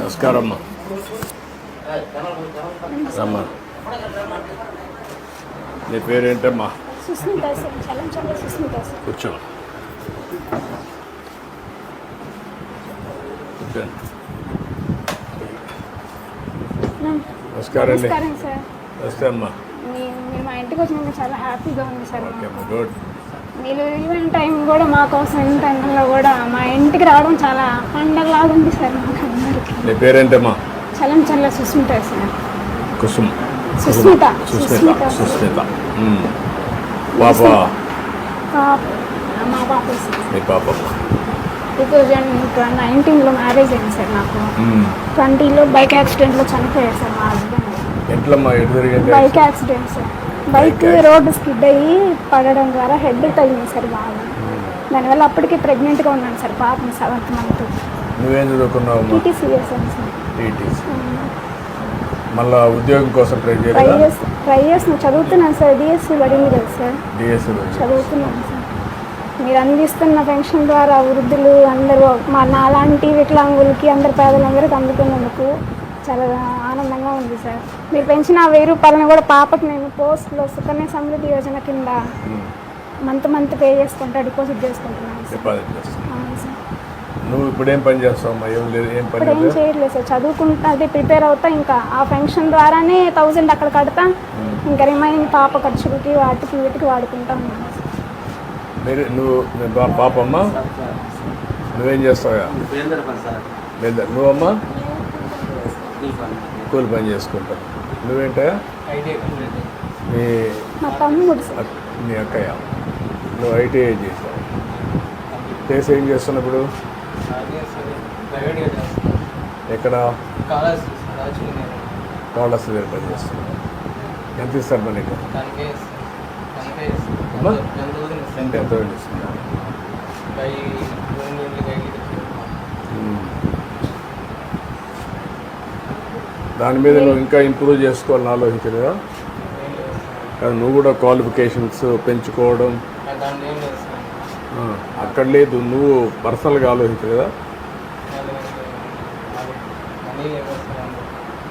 నమస్కారం అమ్మా నీ పేరేంటమ్మా? సుస్మిత కూర్చో. నమస్కారం నమస్తే అమ్మా. మీ- ఇంటికి వచ్చినాక చాలా హ్యాపీగా ఉంది సార్. గుడ్. మీరు ఈవెన్ టైం కూడా మా కోసం ఎండలో కూడా మా ఇంటికి రావడం చాలా పండగలాగా ఉంది సార్ మాకు అందరికీ. నీ పేరేంటమ్మా? చలం చల్ల సుస్మిత సార్. కుసుమ్. సుస్మిత సుస్మిత సుస్మిత. పాప? పాప మా పాప నీ పాపమ్మ టూ థౌజండ్ నైన్టీన్లో మ్యారేజ్ అయింది సార్ నాకు. ట్వంటీలో బైక్ యాక్సిడెంట్లో చనిపోయారు సార్ మా హస్బెండ్. ఎట్లమ్మా ఎటు జరిగింది? Bike accident sir. Bike road skid అయ్యి పడడం ద్వారా హెడ్ తగిలింది సార్ బాగా. దానివల్ల అప్పటికి ప్రెగ్నెంట్గా ఉన్నాను సార్ పాపని సెవెంత్ మంత్ నువ్వేం సార్. టీటీసీ మళ్ళా ఉద్యోగం కోసం ట్రై చేసి ట్రై చేసిన చదువుతున్నాను సార్. డిఎస్సి పడింది కదా సార్. డిఎస్సీ చదువుతున్నాను సార్. మీరు అందిస్తున్న పెన్షన్ ద్వారా వృద్ధులు అందరూ మా నాలాంటి వికలాంగులకి అందరు పేదలందరికీ అందుతున్నందుకు చాలా ఆనందంగా ఉంది సార్. మీరు పెంచిన ఆ వెయ్యి రూపాయలను కూడా పాపకి నేను పోస్ట్లో సుకన్య సమృద్ధి యోజన కింద మంత్ మంత్ పే చేసుకుంటా డిపాజిట్ చేసుకుంటున్నాను సార్. డిపాజిట్ చేస్తావు అవును సార్. నువ్వు ఇప్పుడు ఏం పని చేస్తావమ్మా ఏం లేదు ఏం పని ఇప్పుడు ఏం లేదు? చేయట్లేదు సార్. చదువుకుంటా అది ప్రిపేర్ అవుతా ఇంకా ఆ పెన్షన్ ద్వారానే థౌజండ్ అక్కడ కడతా ఇంకా రిమైనింగ్ పాప ఖర్చులకి వాటికి వీటికి వాడుకుంటా ఉన్నాను సార్. మీరు నువ్వు మీ పాపమ్మ నువ్వేం చేస్తావా పేరు పని సార్? లేదా నువ్వమ్మా? కూలి పని. చేసుకుంటావు నువ్వేంటా మీ మా అక్కయ్య. నువ్వు ఐటీఐ చేసావు. చేసి ఏం చేస్తున్నప్పుడు ఎక్కడ? దగ్గర పని చేస్తున్నావు. ఎంత ఇస్తారు మరి ఎంత ఎంత ఇస్తున్నారు పై రెండు ఇళ్ళకి ఐదు దాని మీద నువ్వు ఇంకా ఇంప్రూవ్ చేసుకోవాలని ఆలోచించలేదా? కానీ నువ్వు కూడా క్వాలిఫికేషన్స్ పెంచుకోవడం. అక్కడ లేదు నువ్వు పర్సనల్గా ఆలోచించలేదా?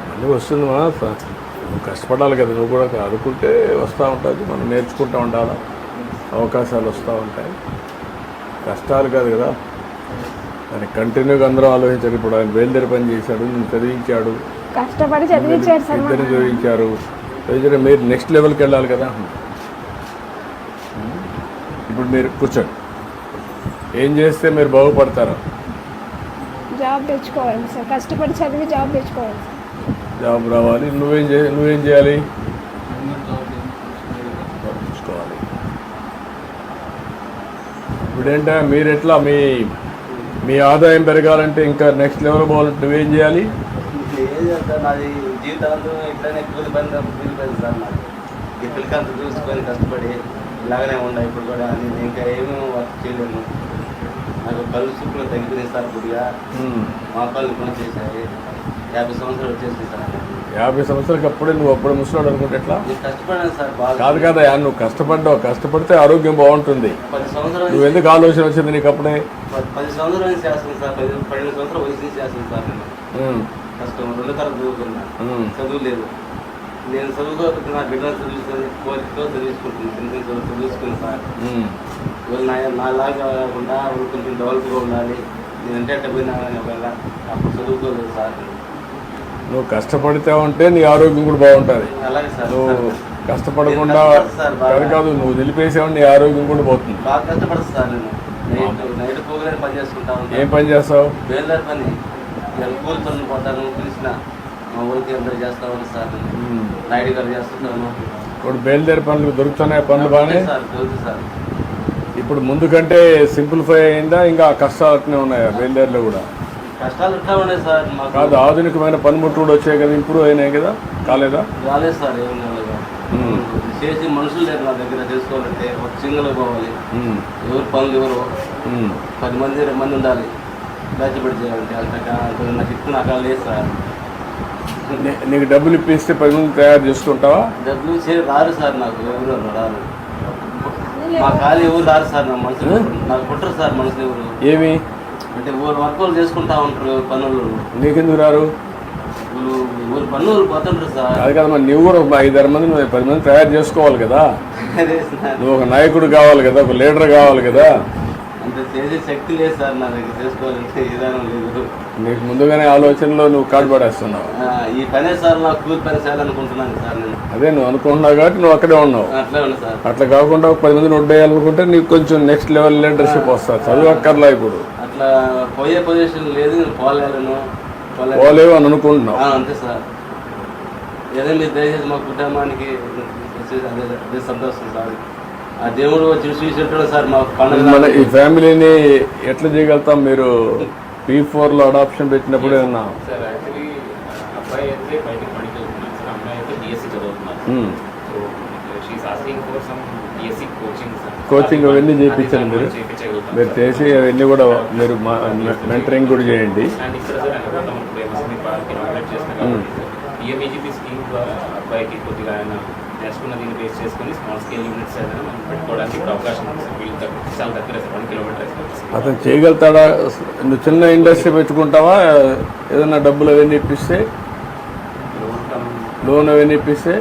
మళ్ళీ వస్తుంది మా నువ్వు కష్టపడాలి కదా నువ్వు కూడా అనుకుంటే వస్తూ ఉంటుంది మనం నేర్చుకుంటూ ఉండాలి? అవకాశాలు వస్తూ ఉంటాయి. కష్టాలు కాదు కదా. దాన్ని కంటిన్యూగా అందరూ ఆలోచించారు ఇప్పుడు ఆయన బయలుదేరి పని చేశాడు నేను చదివించాడు. కష్టపడి చదివించారు సార్ మా ఇద్దరిని చదివించారు. చదివించారు. మీరు నెక్స్ట్ లెవెల్కి వెళ్ళాలి కదా. ఇప్పుడు మీరు కూర్చోండి. ఏం చేస్తే మీరు బాగుపడతారు? జాబ్ తెచ్చుకోవాలి సార్. కష్టపడి చదివి జాబ్ తెచ్చుకోవాలి జాబ్ రావాలి. నువ్వేం చే నువ్వేం చేయాలి? చూసుకోవాలి ఇప్పుడేంటా? మీరు ఎట్లా మీ మీ ఆదాయం పెరగాలంటే ఇంకా నెక్స్ట్ లెవెల్ పోవాలంటే నువ్వేం చేయాలి? ఏం చేస్తాను నాది జీవితాంతం ఇట్లనే కూలి పని కూలి పని సార్ నాది. ఈ పిల్లకంత చూసుకొని కష్టపడి ఇలాగనే ఉన్నాయి ఇప్పుడు కూడా నేను ఇంకా ఏమీ వర్క్ చేయలేను నాకు కళ్ళు చూపులు తగ్గిపోయింది సార్ కొద్దిగా మా కళ్ళు కూడా చేశాయి. యాభై సంవత్సరాలు వచ్చేసింది సార్ యాభై సంవత్సరాలకి అప్పుడే నువ్వు అప్పుడు ముసలాడు అనుకుంటే ఎట్లా? కాదు కదా నువ్వు కష్టపడ్డావు. కష్టపడితే ఆరోగ్యం బాగుంటుంది. నువ్వు ఎందుకు ఆలోచన వచ్చింది నీకు అప్పుడే? పది- సంవత్సరాలు చేస్తాను సార్. పన్నెండు సంవత్సరాలు వయసు చేస్తాను సార్ కష్టం రెండు తరం చదువుకున్నా. ఉమ్. చదువు లేదు. నేను చదువుకోకపోతే నా బిడ్డలు చదివిస్తుంది కోరికతో చదివించుకుంటున్నాను చిన్న చదువు చదివించుకుని సార్. నా నాలాగా కాకుండా కొంచెం డెవలప్గా ఉండాలి. నేను అంటే అట్ట పోయినా ఒకవేళ అప్పుడు చదువుకోలేదు సార్. నువ్వు కష్టపడితే ఉంటే నీ ఆరోగ్యం కూడా బాగుంటుంది. అలాగే సార్. నువ్వు కష్టపడకుండా. కాదు నువ్వు నిలిపేసావు నీ ఆరోగ్యం కూడా పోతుంది. బాగా కష్టపడతా సార్ నేను. నైట్ నైట్ పోగానే పని చేసుకుంటా ఏం పని చేస్తావు? బేల్దారి పని. కూలి పనులు పోతాను పిలిచిన మా ఊరికి అందరూ చేస్తా ఉన్నాను సార్. నాయుడు గారు చేస్తుంటాను ఇప్పుడు బయలుదేరి పనులు దొరుకుతున్నాయి పనులు బాగానే? Sir sir. ఇప్పుడు ముందు కంటే సింప్లిఫై అయిందా? ఇంకా కష్టాలు అట్నే ఉన్నాయా బయలుదేరిలో కూడా? కష్టాలు ఎట్లా ఉన్నాయి సార్ కాదు ఆధునికమైన పనిముట్లు కూడా వచ్చాయి కదా ఇంప్రూవ్ అయినాయి కదా? కాలేదా? రాలేదు సార్ ఏం కాలేదు. చేసి మనుషులు లేరు నా దగ్గర తెలుసుకోవాలంటే ఒక సింగల్ పోవాలి. ఎవరు పనులు ఎవరు. పది మంది ఇరవై మంది ఉండాలి. బ్యాచ్ పెట్టి చేయాలంటే అంత అంత నాకు ఇప్పుడు నాకు అలా లేదు సార్. నీకు డబ్బులు ఇప్పిస్తే పది మంది తయారు చేసుకుంటావా? డబ్బులు చే రారు సార్ నాకు. ఎవరు రారు. అదే మా ఖాళీ ఎవరు రారు సార్ నా మనసులో. నాకు పుట్టరు సార్ మనసులో ఎవరు. ఏమి? అంటే ఊరు వర్క్ వాళ్ళు చేసుకుంటా ఉంటారు పనులు. నీకెందుకు రారు? ఊరు పనులు పోతుంటారు సార్. అది కదా మరి నువ్వు కూడా ఒక ఐదారు మంది నువ్వు పది మంది తయారు చేసుకోవాలి కదా. అదే సార్. నువ్వు ఒక నాయకుడు కావాలి కదా ఒక లీడర్ కావాలి కదా. అంత చేసే శక్తి లేదు సార్ నా దగ్గర చేసుకోవాలంటే విధానం లేదు. నీకు ముందుగానే ఆలోచనలో నువ్వు కాడు పడేస్తున్నావు. ఈ పనే సార్ నాకు కూలి పని చేయాలనుకుంటున్నాను సార్ నేను. అదే నువ్వు అనుకుంటున్నావు కాబట్టి నువ్వు అక్కడే ఉన్నావు. అట్లే ఉన్నా సార్. అట్లా కాకుండా పది మందిని వడ్డేయాలనుకుంటే నీకు కొంచెం నెక్స్ట్ లెవెల్ లీడర్షిప్ వస్తుంది. చదువు అక్కర్లా ఇప్పుడు. అట్లా పోయే పొజిషన్ లేదు నేను పోలేను పోలే- పోలేవు అని అనుకుంటున్నావు. అంతే సార్. ఏదో మీరు దయచేసి మా కుటుంబానికి అదే సంతోషం సార్. దేవుడు వచ్చి సార్ మా పండుగ మన ఈ ఫ్యామిలీని ఎట్లా చేయగలుగుతాం మీరు? పీ లో అడాప్షన్ పెట్టినప్పుడు ఏమన్నా సార్ యాక్చువల్లీ అబ్బాయి అయితే బయటకు పనికి వెళ్తున్నాడు సార్ అమ్మాయి అయితే బీఎస్సీ చదువుతున్నారు ఉమ్. So she's asking for some BSc coaching sir. Coaching అవన్నీ చేయించండి మీరు? చేయించగలుగుతాం మీరు చేసి అవన్నీ కూడా మీరు మెంటరింగ్ కూడా చేయండి. అండ్ ఇక్కడ సార్ అనుకుంటాం ఫేమస్ మీ పార్క్ ఇనాగ్రేట్ చేసిన కాబట్టి పిఎంఈజీపీ స్కీమ్ ద్వారా అబ్బాయికి కొద్దిగా ఆయన నేర్చుకున్న దీన్ని బేస్ చేసుకుని స్మాల్ స్కేల్ యూనిట్స్ ఏదైనా మనం పెట్టుకోవడానికి అవకాశం ఉంది. చాలా దగ్గర వన్ కిలోమీటర్ అతను చేయగలుగుతాడా? నువ్వు చిన్న ఇండస్ట్రీ పెట్టుకుంటావా? ఏదైనా డబ్బులు అవన్నీ ఇప్పిస్తే? లోన్ అవన్నీ ఇప్పిస్తే?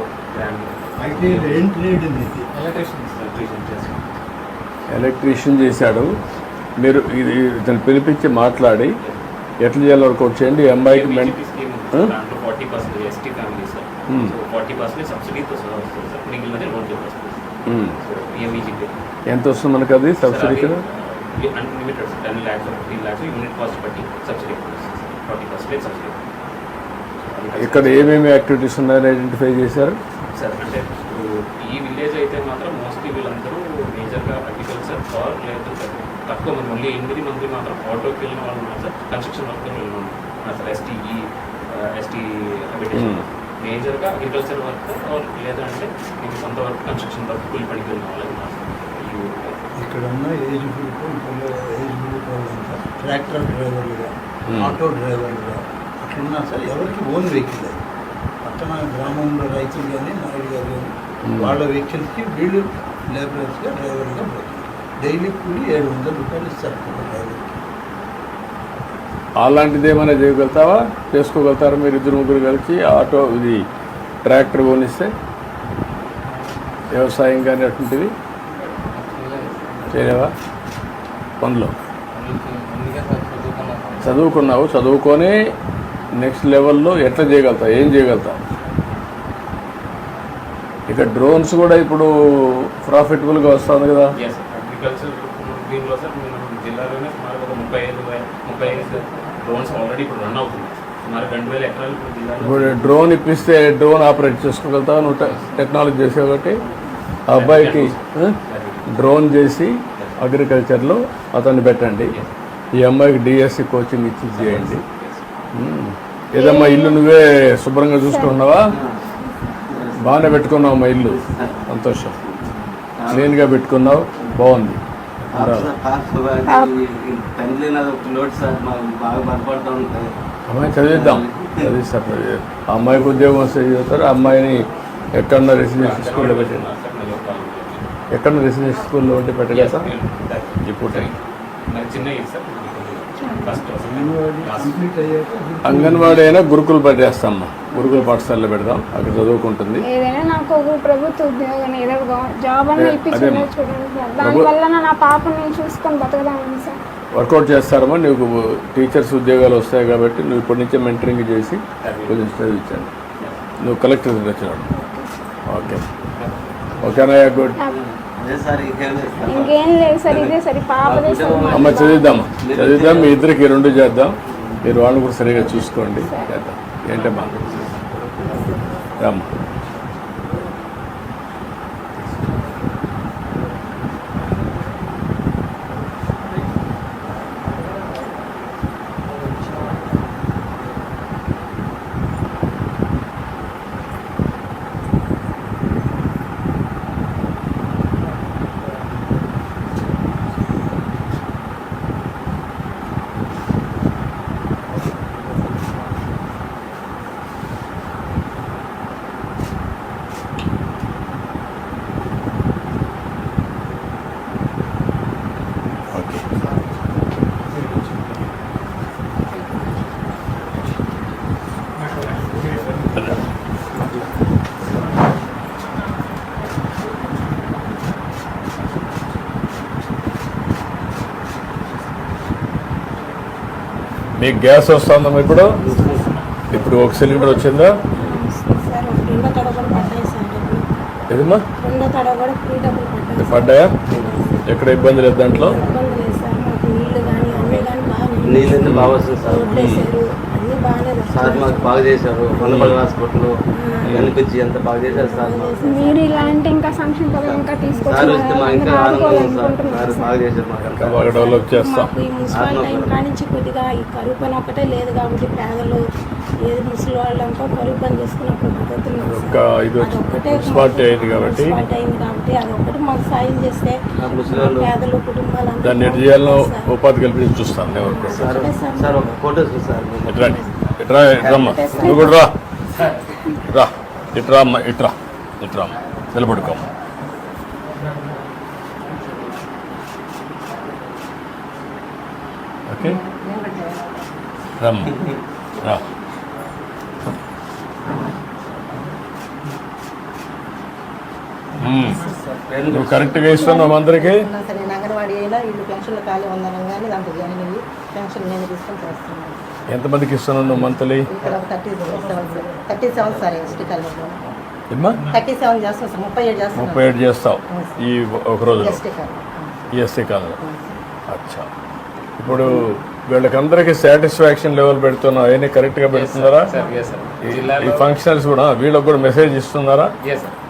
ఎలక్ట్రీషియన్ చేశాడు. మీరు ఇది ఇతను పిలిపించి మాట్లాడి ఎట్లా చేయాలో వర్కౌట్ చేయండి? సార్. దాంట్లో forty percent ST family sir Hmm. So forty percent సబ్సిడీతో సహా వస్తుంది సార్ మిగిలినది లోన్ వస్తుంది ఉమ్. సో పిఎంఈజీపీ ఎంత వస్తుంది మనకు అది సబ్సిడీ కింద unlimited ten lakhs fifteen lakhs unit cost బట్టి సబ్సిడీ ఫార్టీ పర్సెంట్ సబ్సిడీ ఇక్కడ ఏమేమి యాక్టివిటీస్ ఉన్నాయని ఐడెంటిఫై చేశారు? సార్ అంటే ఈ విలేజ్ అయితే మాత్రం మోస్ట్లీ వీళ్ళందరూ మేజర్గా అగ్రికల్చర్ ఆర్ లేదు తక్కువ మంది ఓన్లీ ఎనిమిది మంది మాత్రం ఆటోకి వెళ్ళిన వాళ్ళు ఉన్నారు సార్ కన్స్ట్రక్షన్ వర్క్ వెళ్ళిన వాళ్ళు ఉన్నారు సార్ ఎస్టీ Hmm. మేజర్గా అగ్రికల్చర్ వర్క్ లేదంటే మీకు సొంత వర్క్ కన్స్ట్రక్షన్ వర్క్ కూలి పనికి వెళ్ళిన. ఇక్కడ ఉన్న age group age group tractor డ్రైవర్లుగా. Auto డ్రైవర్లుగా అట్లున్నా సార్ ఎవరికి ఓన్ వెహికల్ అది పక్కన గ్రామంలో రైతులు కానీ నాయుడు గారు కానీ Hmm. వాళ్ళ వెహికల్స్కి వీళ్ళు లేబరర్స్గా డ్రైవర్గా పోతున్నారు డైలీ కూలి ఏడు వందల రూపాయలు ఇస్తారు డ్రైవర్కి అలాంటిది ఏమైనా చేయగలుగుతావా? చేసుకోగలుగుతారా? మీరు ఇద్దరు ముగ్గురు కలిసి ఆటో ఇది ట్రాక్టర్ కొనిస్తే వ్యవసాయం కానీ అటువంటివి చేయలేవా? పనులు? చదువుకున్నావు చదువుకొని నెక్స్ట్ లెవెల్లో ఎట్లా చేయగలుగుతావు? ఏం చేయగలుగుతావు? ఇక డ్రోన్స్ కూడా ఇప్పుడు ప్రాఫిటబుల్గా వస్తుంది కదా. ఆల్రెడీ ఇప్పుడు రన్ అవుతుంది డ్రోన్ ఇప్పిస్తే డ్రోన్ ఆపరేట్ చేసుకోగలుగుతావు? నువ్వు టెక్నాలజీ చేసే ఆ అబ్బాయికి? డ్రోన్ చేసి అగ్రికల్చర్లో అతన్ని పెట్టండి. ఈ అమ్మాయికి డిఎస్సి కోచింగ్ ఇచ్చి చేయండి. ఏదమ్మా ఇల్లు నువ్వే శుభ్రంగా చూసుకుంటున్నావా? బాగానే పెట్టుకున్నావు మా ఇల్లు సంతోషం. క్లీన్గా పెట్టుకున్నావు. బాగుంది. తండ్రి లోడ్ సార్ బాగా బలపడుతూ ఉంటాయి అమ్మాయి చదివిద్దాం. చదివిస్తాం ఆ అమ్మాయికి ఉద్యోగం వస్తే చదువుతారు అమ్మాయిని ఎక్కడన్నా రెసిడెన్షియల్ స్కూల్లో పెట్టండి ఎక్కడ రెసిడెన్షియల్ స్కూల్లో ఉంటే పెట్టగలుగుతా ఇప్పుడు మరి చిన్న సార్ అంగన్వాడీ అయినా గురుకులు పెట్టేస్తామ్మా గురుకుల పాఠశాలలో పెడదాం. అక్కడ చదువుకుంటుంది. ఏదైనా నాకు ఒక ప్రభుత్వ ఉద్యోగం ఏదో ఒక జాబ్ అన్న అదే- ఇప్పించిందో అదేమ్మా. చూడండి సార్. దానివల్ల నా పాపని నేను చూసుకొని బతకదామని సార్. వర్కౌట్ చేస్తారమ్మా. నీకు టీచర్స్ ఉద్యోగాలు వస్తాయి కాబట్టి నువ్వు ఇప్పటి నుంచే మెంటరింగ్ చేసి కొంచెం చదివించండి నువ్వు కలెక్టర్ వచ్చినాడు ఓకే. ఓకేనా గుడ్. ఇంకేం లేదు సార్. ఇదే సరే పాపదే సార్ మా- అమ్మ చదివిద్దామా చదివిద్దాం. మీ ఇద్దరికి రెండు చేద్దాం. మీరు వాళ్ళని కూడా సరిగా చూసుకోండి. చేద్దాం. ఏంటమ్మా? రామ్మా. మీకు గ్యాస్ వస్తుందమ్మా ఇప్పుడు? ఇప్పుడు ఒక సిలిండర్ వచ్చిందా? ఏదమ్మా? పడ్డాయి ఎక్కడ ఇబ్బంది లేదు దాంట్లో? నీళ్ళైతే బాగా వస్తుంది సార్? సార్. మాకు బాగా చేశారు. వనపల్లి హాస్పిటల్ వెనుకొచ్చి ఎంత బాగా చేశారు సార్ మాకు? మీరు ఇలాంటి ఇంకా సంక్షేమ పథకం ఇంకా సార్ వస్తే మాకు ఇంకా ఆనందం ఉంది సార్. సార్ తీసుకొచ్చి బాగా చేశారు మాకు ఇంకా అంతా. బాగా డెవలప్ చేస్తాం. మాకు ఈ మున్సిపల్ టైం కానించి కొద్దిగా ఈ కరువు పని ఒకటే లేదు కాబట్టి పేదలు ఏది ముసలి వాళ్ళంతా కరువు పని చేసుకున్నప్పుడు అదొక్కటే మున్సిపాలిటీ అయింది కాబట్టి కాబట్టి అదొక్కటి మాకు సాయం చేస్తే పేదలు కుటుంబాలు దాన్ని ఎటు చేయాలో. ఉపాధి కల్పించి చూస్తాను నేను. ఊరికే. సార్ సార్ ఒక ఫోటో సార్ ఇట్రా ఇట్రా ఇట్రమ్మా నువ్వు కూడా రా. రా. ఇట్రా అమ్మా ఇట్రా. ఇట్రా అమ్మా. నిలబడుకోమ్మా ఓకే? రమ్మ. రా. నువ్వు కరెక్ట్గా ఇస్తున్నావు అందరికీ. ఉన్నా సరే నేను అంగన్వాడీ అయినా వీళ్ళు పెన్షన్లు ఖాళీ ఉందనం కానీ దాంట్లో జాయిన్ అయ్యి పెన్షన్ నేను తీసుకొని చేస్తున్నాను. ఎంతమందికి ఇస్తున్నావు నువ్వు మంత్లీ ఇక్కడ ఒక thirty seven sir. Thirty seven sir ST కాలేజ్లో ఏమ్మా? థర్టీ సెవెన్ చేస్తాం సార్. ముప్పై ఏడు చేస్తాం ముప్పై ఏడు చేస్తావు ఈ ఒక రోజులో. ఎస్టీ కాలేజ్ కాదు అచ్చా. ఇప్పుడు వీళ్ళకందరికీ సాటిస్ఫాక్షన్ లెవెల్ పెడుతున్నావు. అవన్నీ కరెక్ట్గా పెడుతున్నారా? సార్ ఎస్ సార్ ఈ- ఫంక్షనల్స్ కూడా వీళ్ళకి కూడా మెసేజ్ ఇస్తున్నారా? ఎస్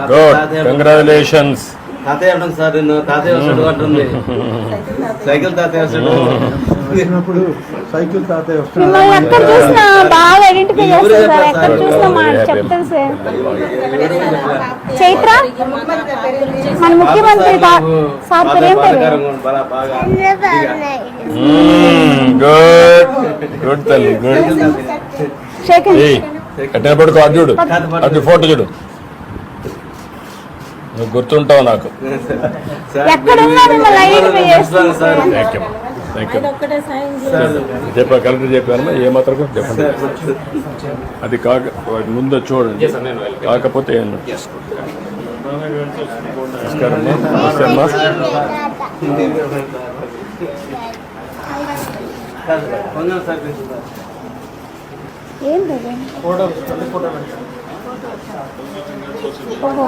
గుడ్ తాతయ్య అంటున్నాను. కంగ్రాచులేషన్స్ తాతయ్య అంటుంది సార్ నేను తాతయ్య వస్తాడు అంటుంది. సైకిల్ తాతయ్య వస్తాడు. వచ్చినప్పుడు సైకిల్ తాతయ్య సార్. చైత్ర మన ముఖ్యమంత్రి సార్ గుడ్ గుడ్ తల్లి గుడ్ పడుకో చూడు. అది ఫోటో చూడు. నువ్వు గుర్తుంటావు నాకు. చెప్పా కలెక్టర్ చెప్పాను ఏ మాత్రం చెప్పండి. అది కాక ముందు చూడండి. కాకపోతే ఏం నమస్కారం సార్ ఏంటి అది? ఓహో